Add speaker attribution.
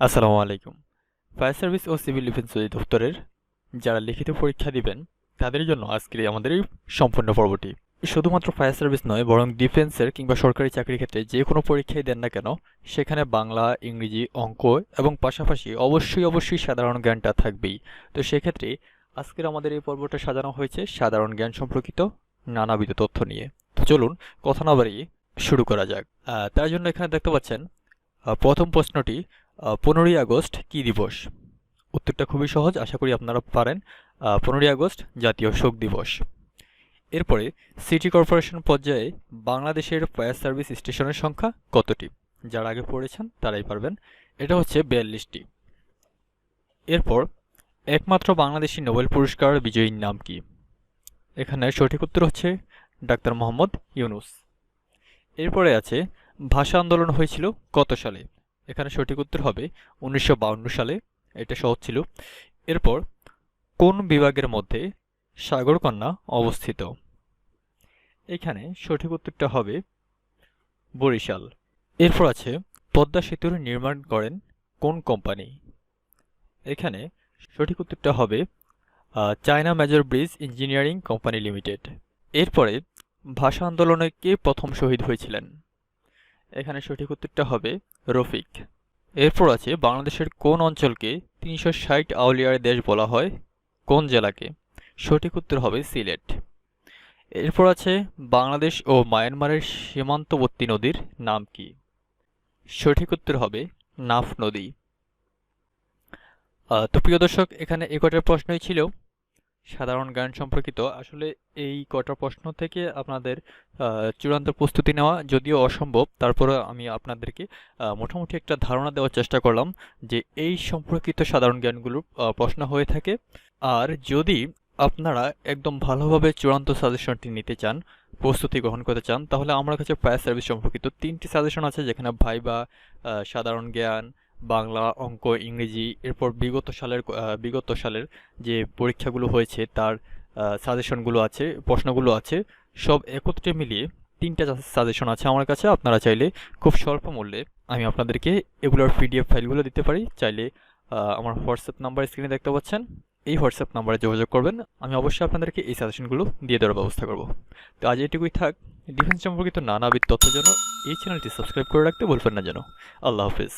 Speaker 1: আসসালামু আলাইকুম। Fire service ও সিভিল ডিফেন্স অধিদপ্তরের যারা লিখিত পরীক্ষা দিবেন, তাদের জন্য আজকের আমাদের এই সম্পূর্ণ পর্বটি। শুধুমাত্র ফায়ার সার্ভিস নয়, বরং ডিফেন্সের কিংবা সরকারি চাকরির ক্ষেত্রে যে কোনো পরীক্ষাই দেন না কেন, সেখানে বাংলা, ইংরেজি, অঙ্ক এবং পাশাপাশি অবশ্যই অবশ্যই সাধারণ জ্ঞানটা থাকবেই। তো সেক্ষেত্রে আজকের আমাদের এই পর্বটা সাজানো হয়েছে সাধারণ জ্ঞান সম্পর্কিত নানাবিধ তথ্য নিয়ে। তো চলুন, কথা না বাড়িয়ে শুরু করা যাক। তার জন্য এখানে দেখতে পাচ্ছেন প্রথম প্রশ্নটি পনেরোই আগস্ট কী দিবস? উত্তরটা খুবই সহজ, আশা করি আপনারা পারেন। পনেরোই আগস্ট জাতীয় শোক দিবস। এরপরে সিটি কর্পোরেশন পর্যায়ে বাংলাদেশের ফায়ার সার্ভিস স্টেশনের সংখ্যা কতটি? যারা আগে পড়েছেন তারাই পারবেন। এটা হচ্ছে বিয়াল্লিশটি। এরপর একমাত্র বাংলাদেশি নোবেল পুরস্কার বিজয়ীর নাম কি? এখানে সঠিক উত্তর হচ্ছে ডাক্তার মোহাম্মদ ইউনুস। এরপরে আছে, ভাষা আন্দোলন হয়েছিল কত সালে? এখানে সঠিক উত্তর হবে উনিশশো সালে, এটা সহজ ছিল। এরপর, কোন বিভাগের মধ্যে সাগরকন্যা অবস্থিত? এখানে সঠিক উত্তরটা হবে বরিশাল। এরপর আছে, পদ্মা সেতুর নির্মাণ করেন কোন কোম্পানি? এখানে সঠিক উত্তরটা হবে China major bridge engineering company limited. এরপরে ভাষা আন্দোলনে কে প্রথম শহীদ হয়েছিলেন? এখানে সঠিক উত্তরটা হবে রফিক। এরপর আছে, বাংলাদেশের কোন অঞ্চলকে তিনশো ষাট আউলিয়ার দেশ বলা হয়? কোন জেলাকে? সঠিক উত্তর হবে সিলেট। এরপর আছে, বাংলাদেশ ও মায়ানমারের সীমান্তবর্তী নদীর নাম কি? সঠিক উত্তর হবে নাফ নদী। তো প্রিয় দর্শক, এখানে এ কটার প্রশ্নই ছিল। সাধারণ জ্ঞান সম্পর্কিত আসলে এই কটা প্রশ্ন থেকে আপনাদের চূড়ান্ত প্রস্তুতি নেওয়া যদিও অসম্ভব তারপরে আমি আপনাদেরকে মোটামুটি একটা ধারণা দেওয়ার চেষ্টা করলাম যে এই সম্পর্কিত সাধারণ জ্ঞানগুলোর আহ, প্রশ্ন হয়ে থাকে। আর যদি আপনারা একদম ভালোভাবে চূড়ান্ত সাজেশনটি নিতে চান প্রস্তুতি গ্রহণ করতে চান তাহলে আমার কাছে ফায়ার সার্ভিস সম্পর্কিত তিনটি সাজেশন আছে যেখানে ভাইবা সাধারণ জ্ঞান বাংলা অঙ্ক, ইংরেজি, এরপর বিগত সালের বিগত সালের যে পরীক্ষাগুলো হয়েছে, তার সাজেশনগুলো আছে, প্রশ্নগুলো আছে, সব একত্রে মিলিয়ে তিনটা সাজেশন আছে আমার কাছে, আপনারা চাইলে খুব স্বল্প মূল্যে আমি আপনাদেরকে এগুলোর পিডিএফ ফাইলগুলো দিতে পারি। চাইলে আমার হোয়াটসঅ্যাপ নাম্বার স্ক্রিনে দেখতে পাচ্ছেন। এই হোয়াটসঅ্যাপ নাম্বারে যোগাযোগ করবেন। আমি অবশ্যই আপনাদেরকে এই সাজেশনগুলো দিয়ে দেওয়ার ব্যবস্থা করব। তো আজ এটুকুই থাক। ডিফেন্স সম্পর্কিত নানাবিধ তথ্যের জন্য এই চ্যানেলটি সাবস্ক্রাইব করে রাখতে বলবেন না যেন। আল্লাহ হাফিজ।